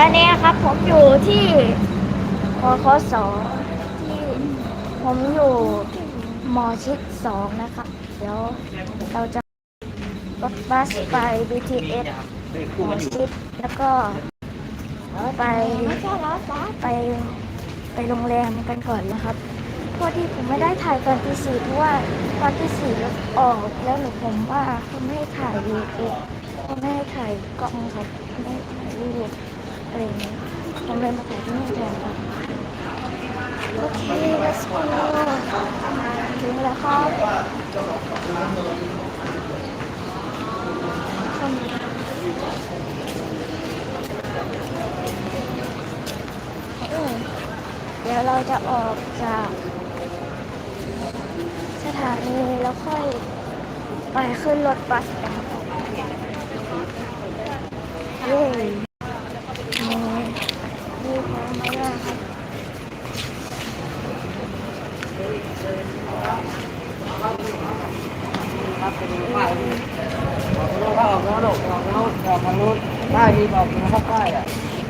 ตอนนี้ครับผมอยู่ที่มคสที่ผมอยู่มชิดสองนะครับ เดี๋ยวเราจะรถบัสไป BTS มชิดแล้วก็ไปไปไปโรงแรมกันก่อนนะครับพอดีผมไม่ได้ถ่ายตอนที่สี่เพราะว่าตอนที่สี่ออกแล้วหนูผมว่าเขาไม่ให้ถ่ายวีเอเขาไม่ให้ถ่ายกล้องครับไม่ให้ถ่ายรูปอะไรอย่างเงี้ยผมเลยมาถ่ายที่นี่แทนครับโอเค let's go ถึงแล้วครับเดี๋ยวเราจะออกจาก สถานีแล้วค่อยไปขึ้นรถบัสกันเย้มีมีพร้อมไหมล่ะครับ ครับเป็นป้ายนี่ออกทางโน้นออกทางโน้นออกทางโน้นออกทางโน้นป้ายมีบอกนะครับป้ายอะ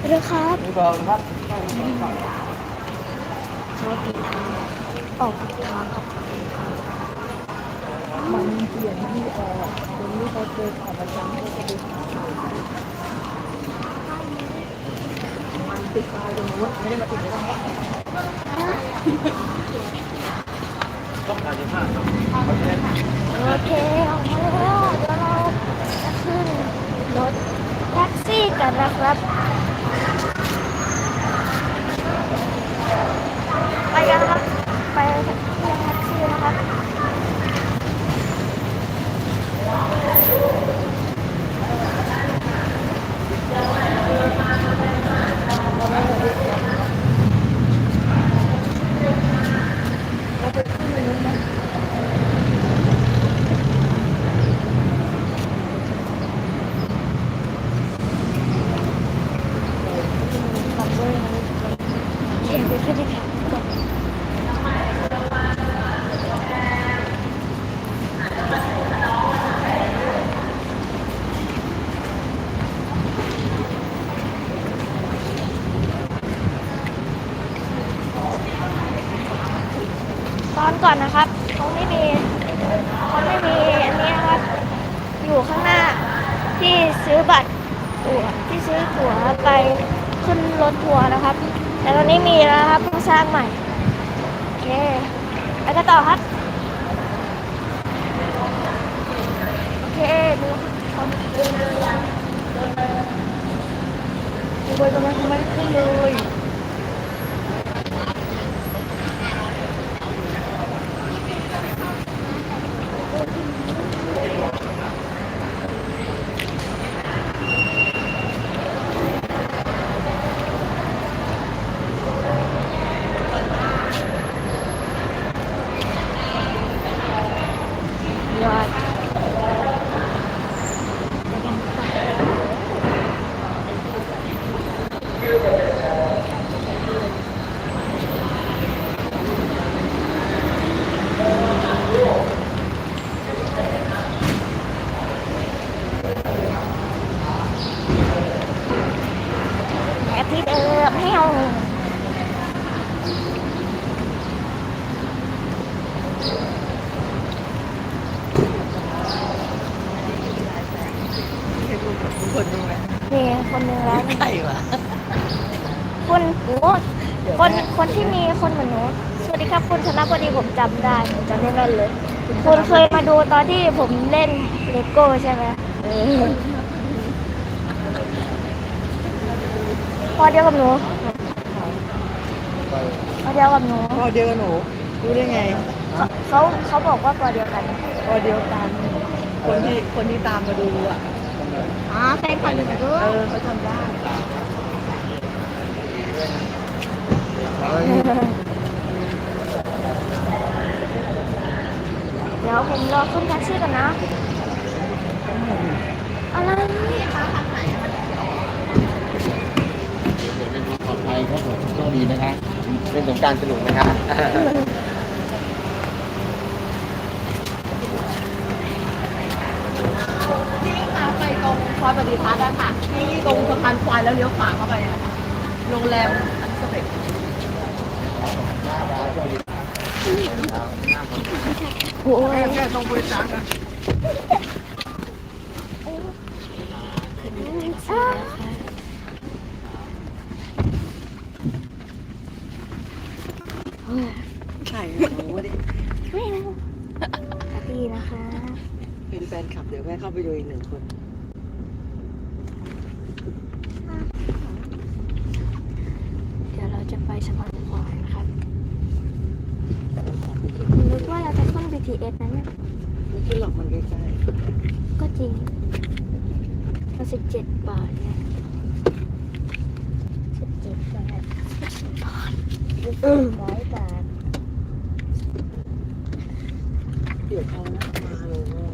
เรือครับมีบอกนะครับป้ายมีบอกรถผิดทางออกผิดทางครับมันเปลี่ยนที่ออกตรงนี้เขาเคยขับประจำเขาจะดูมันติดป้ายตรงนู้นไม่ได้มาติดในตรงนี้ต้องการจะห้าครับโอเคออกมาแล้วเดี๋ยวเราจะขึ้นรถแท็กซี่กันนะครับ ไปกันครับ ไปที่แท็กซี่นะครับ ขับด้วยนะเขียนไปขึ้นที่แท็กซี่ก่อนตอนก่อนนะครับเขาไม่มีเขาไม่มีอันนี้นะครับ อยู่ข้างหน้า ที่ซื้อบัตรตั๋วที่ซื้อตั๋วไปขึ้นรถทัวร์นะครับ แต่ตอนนี้มีแล้วครับเพิ่งสร้างใหม่โอเคไปกันต่อครับโอเคดูคนดูไปตรงนั้นทำไมขึ้นเลยอดแฮปปี้เดิมให้เอา คนดูไห มมีคนหนึ่งแล้วนี่ใช่ปะคุณโอ้คนคนที่มีคนเหมือนหนูสวัสดีครับคุณธนพอดีผมจำได้ผมจำได้แม่นเลย คุณเคยมาดูตอนที่ผมเล่นเลโก้ใช่ไหมเออพอเดียวกับหนูพอเดียวกับหนูพอเดียวกับหนูรู้ได้ไงเขาเขาเขาบอกว่าพอเดียวกัน พอเดียวกัน คนที่คนที่ตามมาดูอะ อ๋อแฟนคลับหนูด้เอวยอเขาทำได้ เดี๋ยวผมรอขึ้นแท็กซี่กันนะ อะไรเนี่ยปลอดภัยครับผมโชคดีนะครับเป็นสงกรารสนุกนะครับ ที่ขาไปต รงซอยปฏิพัฒน์อะค่ะที่ตรงสะพานควายแล้วเลี้ยวขวาเข้าไปอะโรงแรมอันสเปกโอ้ยแค่ตรงบริจาคนะอ้าวใช่ไม่ได้ไม่นะปาร์ตี้นะคะ เป็นแฟนคลับเดี๋ยวแม่เข้าไปดูอีกหนึ่งคน เดี๋ยวเราจะ ไปสะพานควายนะครับนึกว่าเราจะขึ้น BTS นั้นเนี่ยไม่ขึ้นหรอกมันใกล้ก็จริงก็สิบเจ็ดบาทเนี่ยสิบเจ็ดบาทบาทร้อยบาทๆเดี๋ยวเขานะมาเลยว่า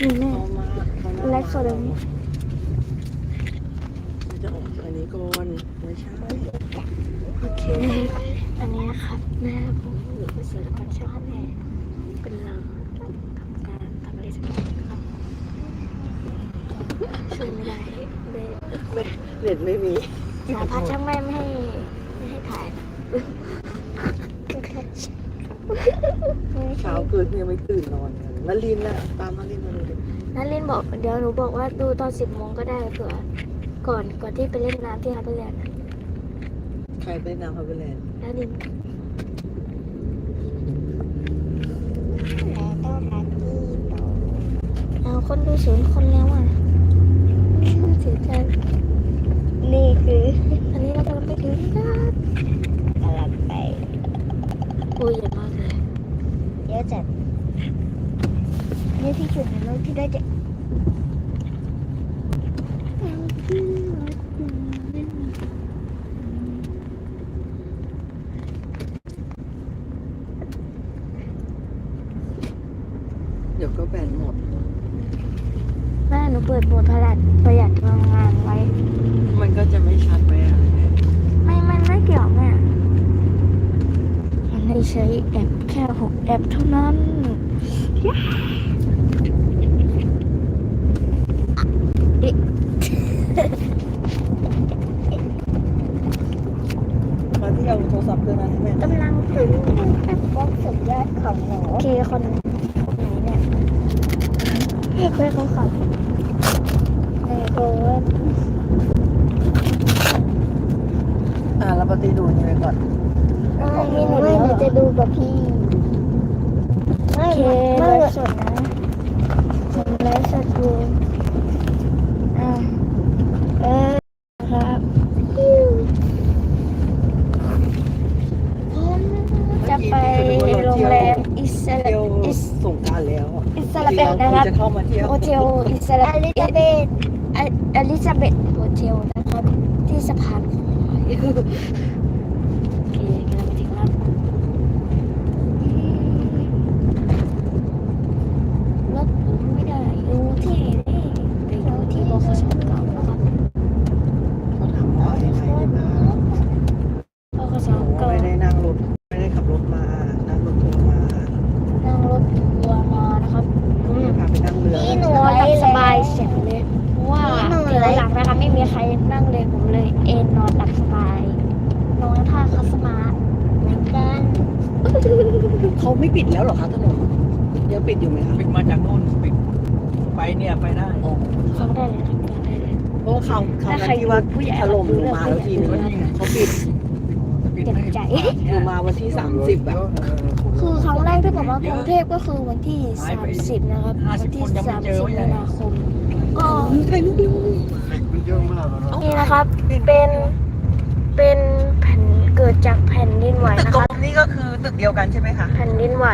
นี่แน่เขามาเขามาไลฟ์สดเลยจะ ออกจากอันนี้ก่อนไม่ใช่โอเค อันนี้นะครับแม่ผมหรือว่าศิลปะชาติเนี่ยเป็นเราทำการทำอะไรสักอย่างนะครับช่วยไม่ได้เบสไม่เน็ตไม่มีสาพัดช่างไม่ไม่ให้ไม่ให้ถ่ายเช้าเกินยังไม่ตื่นนอนกันมาลินน่ะตามมาลินมาดูดินัทลินบอกเดี๋ยวหนูบอกว่าดูตอนสิบโมงก็ได้เผื่อ ก่อนก่อนที่ไปเล่นน้ำที่ฮาร์เบอร์แลนด์นะใครไปน้ำพาเวแลนด์นัทลินเอาคนดูศูนย์คนแล้วอะเสียใจนี่คืออันนี้เรากำลังไปถึงครับกำลังไปโอ้ยเยอะมากเลยเยอะจัดนี่ที่จุดในโลกที่ได้จะ เดี๋ยวก็แบนหมด แม่หนูเปิดโหมดประหยัดประหยัดพลังงานไว้ มันก็จะไม่ชัดไปอะ ไม่มันไม่เกี่ยวแม่มัน ให้ใช้แอปแค่หกแอปเท่านั้นย้าอิมาที่เอาโทรศัพท์เครื่องนั้นให้แม่กำลังถึงแอปบล็อกสุดยอดของหนูโอเคคนไหนเนี่ยเพื่อนเขาขับในโคนอ่าเราปฏิดูนี่ไปก่อน ไม่หนูหนูจะดูกับพี่โอเคไลฟ์สดนะผมไลฟ์สดอยู่อ่าเออครับจะไปโรงแรมอิสราเที่ยวอิสสงการแล้วอะอิสราเบตนะครับจะเข้ามาเที่ยวโฮเทลอิสราเบตอลิซาเบตโฮเทลนะครับ ที่สะพานควายโอเคกำลังไปถึงแล้วรถผมไม่ได้อยู่ที่นี่ไปอยู่ที่บขสเก่านะครับ เขาถามว่ายังไงนะ บขส บอกว่า เก่า ไม่ได้นั่งรถ ไม่ได้ขับรถมา นั่งรถทัวร์มา นั่งรถทัวร์มานะครับ พาไปนั่งเรือ นี่หนูหลับสบายเสียงเลยเพราะว่าแถวหลังนะคะไม่มีใครนั่งเลยผมเลย เอนนอนหลับสบายนอนท่าคัสมาร์ทเหมือนกัน เขา ไม่ปิดแล้วเหรอคะถนนยังปิดอยู่ไหมคะปิดมาจากโน่นปิดไปเนี่ยไปได้อ๋อฟังได้เลยครับฟังได้เลย เพราะว่าคราวคราวนั้นที่ว่าถล่มลงมาแล้วทีนึงเขาปิดปิดเจ็บไม่ให้ใจหนูมาวันที่30แบบคือครั้งแรกที่ผมมากรุงเทพก็คือวันที่30นะครับวันที่30มีนาคมก็ใครรู้ดินี่นะครับเป็นเป็นแผ่นเกิด จากแผ่นดินไหวตึกนะตรคงรับนี้ก็คือตึกเดียวกันใช่ไหมคะ แผ่นดินไหว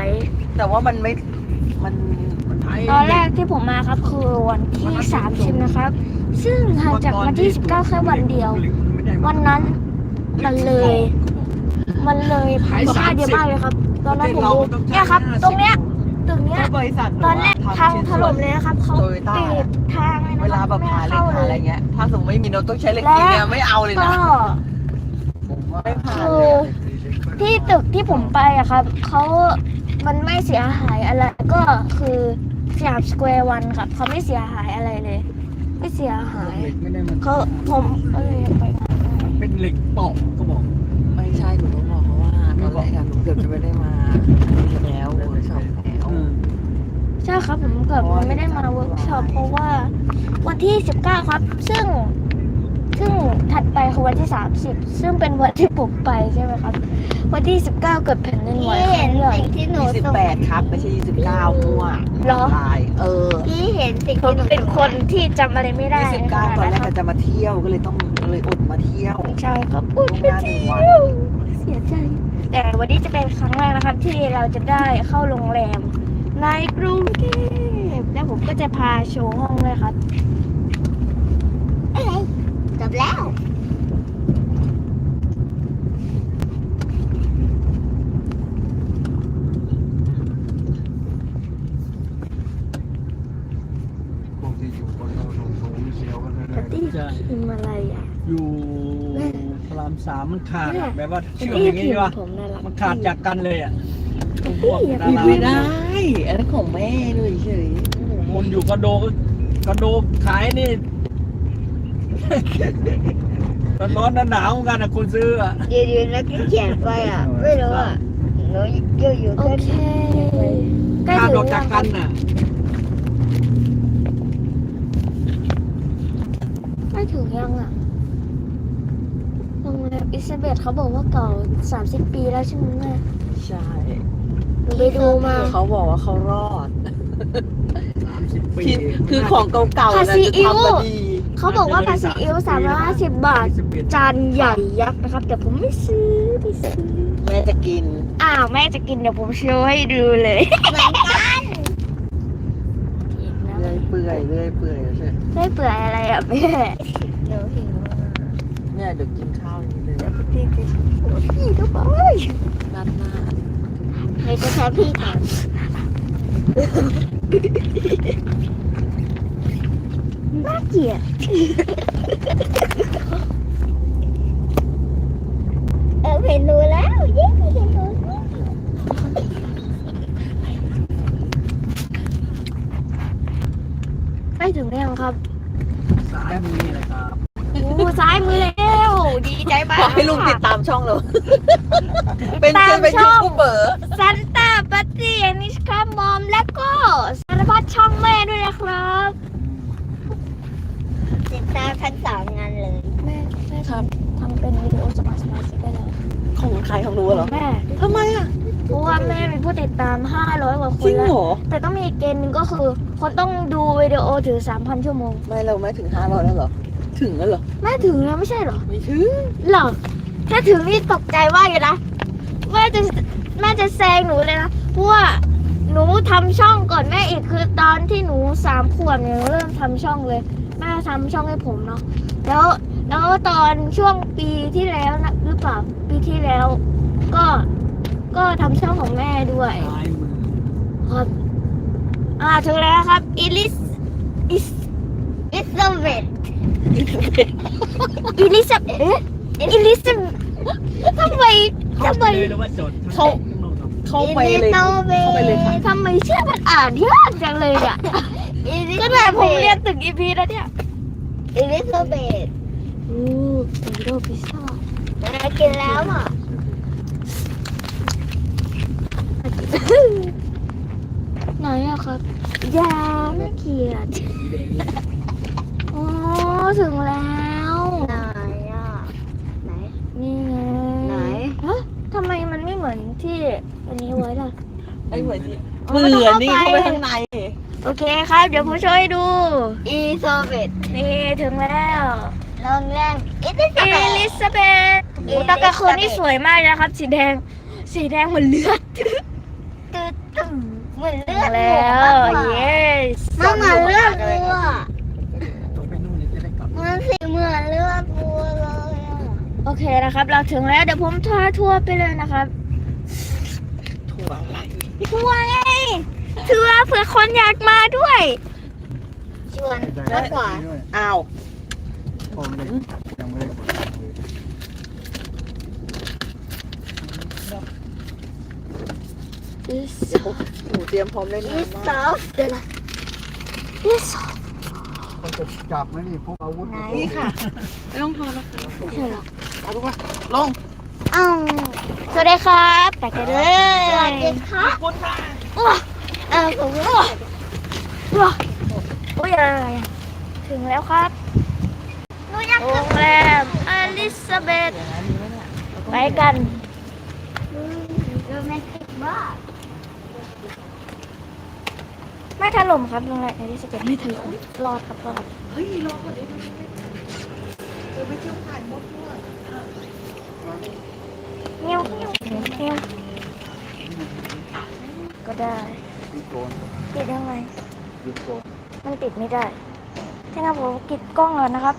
แต่ว่ามันไม่ มันคนไทยตอนแรกที่ผมมาครับคือวันที่ 30 นะครับ ซึ่งห่างจากวันที่ 19 แค่วันเดียว วันนั้นมันเลย มันเลยพังค่าเยอะมากเลยครับ ตอนนั้นผมดูเนี่ยครับ ตรงเนี้ยตึกเนี้ยถ้าบริษัทตอนแรกทางถล่มเลยนะครับเขาโตโยต้าปิดทางเลยนะเวคลารับแบบไม่หาให้เหล็กเข้าหาอะไรเลยเงี้ย ถ้าสมมติไม่มีโน้ตต้องใช้เหล็กจริงเนี่ยไม่เอาเลยก็นะ ไม่ผ่านคืเลอยที่ตึกที่ผมไปอะครับ เขามันไม่เสียหายอะไร ก็คือสยามสแควร์วันครับ เขาไม่เสียหายอะไรเลย ไม่เสียหาย เหล็กไม่ได้มันเขาผมก็เลยไปมาเป็นเหล็กตอกก็บอกไม่ใช่หนูต้องบอกเขาว่าตอนแรกอะหนูเกือบจะไม่ได้มาแล้วเวิร์กช็อปแล้วใช่ครับผมเกิดมันไม่ได้มาเวิร์กช็อปเพราะว่าวันที่ 19 ครับ ซึ่ง ซึ่งถัดไปคือวันที่ 30 ซึ่งเป็นวันที่ผมไปใช่ไหมครับ วันที่ 19 เกิดแผ่นดินไหวครั้งใหญ่ที่หนูยี่สิบแปดครับ ไม่ใช่ยี่สิบเก้ามั่วเหรอ ตายเออพี่เห็นสิ่งผมเป็นคนที่จำอะไรไม่ได้ยี่สิบเก้าตอนแรกคเราจะมาเที่ยวก็เลยต้องเลยอดมาเที่ยวใช่ครับพูดไปเที่ยวเสียใจ แต่วันนี้จะเป็นครั้งแรกนะครับที่เราจะได้เข้าโรงแรมในกรุงเทพแล้วผมก็จะพาโชว์ห้องเลยครับอะไร จบแล้วพวกที่อยู่บนเราสูงสูงเสียวกันเลยปาร์ตี้พิมพ์อะไรอะ อยู่พระรามสามมันขาดอะแบบว่าปาเชื่อร์มตี้อย่างพิงี้มวะพ์ผมน่ารักมันขาดจากกันเลยอะตรงพวกดาราไม่ได้อันนั้นของแม่เลยเฉยคนอยู่คอนโดก็คอนโดขายนี่ ร้อนร้อนๆหนาวๆเหมือนกันนะคนซื้ออะยืนๆแล้วก็เขียนไปอะ ไม่รู้อะหนูอยู่อยู่โอแค่เคใกล้ขาดถึองอกแล้จาวกคกัรับนน่ะใกล้ถึงยังอะโรงแรมอิซาเบธเขาบอกว่าเก่า 30 ปีแล้วใช่ไหมแม่ใช่หนูไปดูมาเขาบอกว่าเขารอด สามสิบปีคือคือของเก่าๆภานะษีจะอิ๊วทำมาดี เขาบอกว่าภาษีอิ๊ว350บาท จานใหญ่ยักษ์นะครับ แต่ผมไม่ซื้อไม่ซื้อ แม่จะกิน อ้าวแม่จะกินเดี๋ยวผมโชว์ให้ดูเลยเหมือนกันอีกนะเรื่อยเปื่อยเรื่อยเปื่อยใช่ไม่เปื่อยอะไรอะแม่หนูหิวเนี่ยเดี๋ยวกินข้าวนี้เลยพี่พี่ก็บอกนัดหน้าหนูจะแทนพี่ก่อน น่าเกลียดเออเห็นหนูแล้วเย้เห็นหนูใกล้ถึงแล้วครับสายมือนี่แหละครับโอ้ซ้ายมือแล้วดีใจมากขอให้ลุงติดตามช่องเราเป็นจะเป็นยูทูบเบอร์ซันตาปัตตี้นิชคามอม แล้วก็สารพัดช่องแม่ด้วยนะครับ ติดตามทั้งสองงานเลย แม่แม่ทำทำเป็นวิดีโอสมาสมาชิกได้แล้วของใครของหนูเหรอแม่ทำไมอะเพราะว่าแม่มีผู้ติดตาม 500 กว่าคจรินงแล้ว เหรอแต่ต้องมีอีกเกณฑ์หนึ่งก็คือ คนต้องดูวิดีโอถึง 3,000 ชั่วโมง ไม่เราไม่ถึงห้าร้อยแล้วเหรอถึงแล้วเหรอแม่ถึงแล้วไม่ใช่เหรอ ไม่ถึงหรอถ้าถึงนี่ตกใจมากเลยนะแม่จะแม่จะแซงหนูเลยนะเพราะว่าหนูทำช่องก่อนแม่อีกคือตอนที่หนูสามขวบเนี่ยหนูเริ่มทำช่องเลยแม่ ทำช่องให้ผมเนาะแล้วแล้วตอนช่วงปีที่แล้วนะหรือเปล่าปีที่แล้ว ก็ก็ทำช่องของแม่ด้วยซ้ายมือครับอ่าถึงแล้วครับอิลิสอิสอิสเวตอิลิซาเอ๊ะอิลิซาทำไมทำไม เลยหรือว่าจดเขา เข้าไปเลยอิสเวเข้าไปเลยค่ะ ทำไมชื่อมันอ่านยากจังเลยเนี่ยอิลิก็เลยผมเรียนตึกอีพีแล้วเนี่ย อิลิซาเบธอู้เป็นโรพิซซ่ามากินแล้วอะไหนอะครับยาไม่เกียดอ๋อถึงแล้วไหนอะไหนนี่ไงไหนฮะทำไมมันไม่เหมือนที่อันนี้ไว้ล่ะ ไอ้เหมือนที่อ๋เหมือต้งอนนี่เข้าไปข้างใน โอเคครับ เดี๋ยวผมช่วยดูอิสเวตนี่ถึงแล้วโรงแรมอิลิซาเอเบธลิซาเบธโอ้ตอนกลางคืนนี่สวยมากเลยนะครับ สีแดง สีแดงเหมือนเลือดตึ๊ดตึ๊ดเหมือนเลืถึองดแล้วหมูเยสมันเหมือนเลือดวัวต้องไปนู่นนี่จะได้กลับมันสีเหมือนเลือดวัวเลยอะโอเคนะครับ เราถึงแล้วเดี๋ยวผมทัวร์ทัวร์ไปเลยนะครับถั่วอะไร ทัวร์ไง ทัวร์เผื่อคนอยากมาด้วย ชวนมากกว่าด้วยอ้าวผมเลยยังไม่ได้กดหนูเตรียมพร้อมเล่นอิสน้ำซมาอกฟเดี๋ยวนะ yes คนจะจับไหมนี่พกอาวุธไหนนี่ค่ะไม่ต้องทอนนะคะไม่ใช่หรอกเอาดูมาลงอ้าวสวัสดีครับแต่กันเลยสวัสดีครับคุณค่ะอ้วเออผมว่าอ้วอุ้ยอะไรอะถึงแล้วครับหนูอยากโรงแรมอลิซาเบธไปกันโรแมนติกมากไม่ถล่มครับโรงแรมอลิซาเบธไม่ถล่มรอดครับรอดเฮ้ยรอก่อนดิเออไปเที่ยวผ่านมดด้วยเงี้ยวเงี้ยวเงี้ยวก็ได้ พี่โกนปิดยังไงหยุดโกนมันปิดไม่ได้ถ้างั้นผมปิดกล้องแล้วนะครับ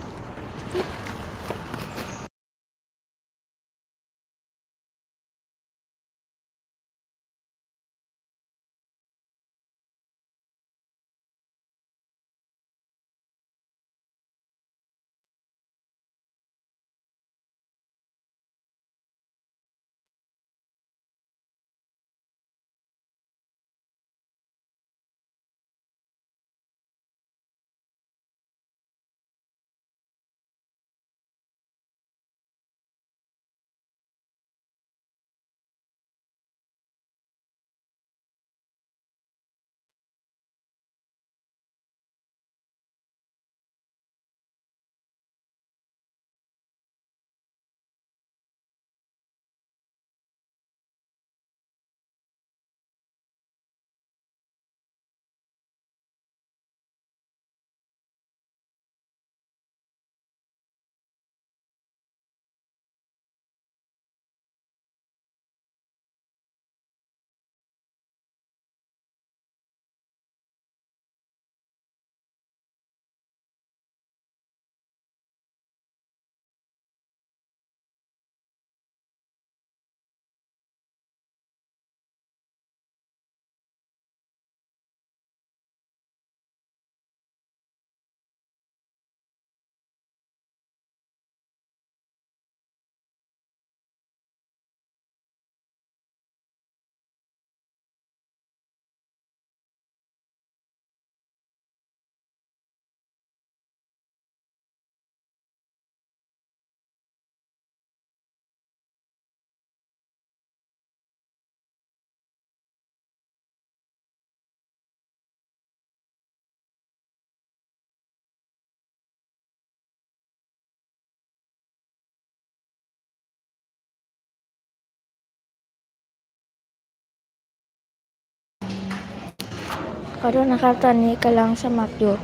ขอโทษนะครับ ตอนนี้กำลังสมัครอยู่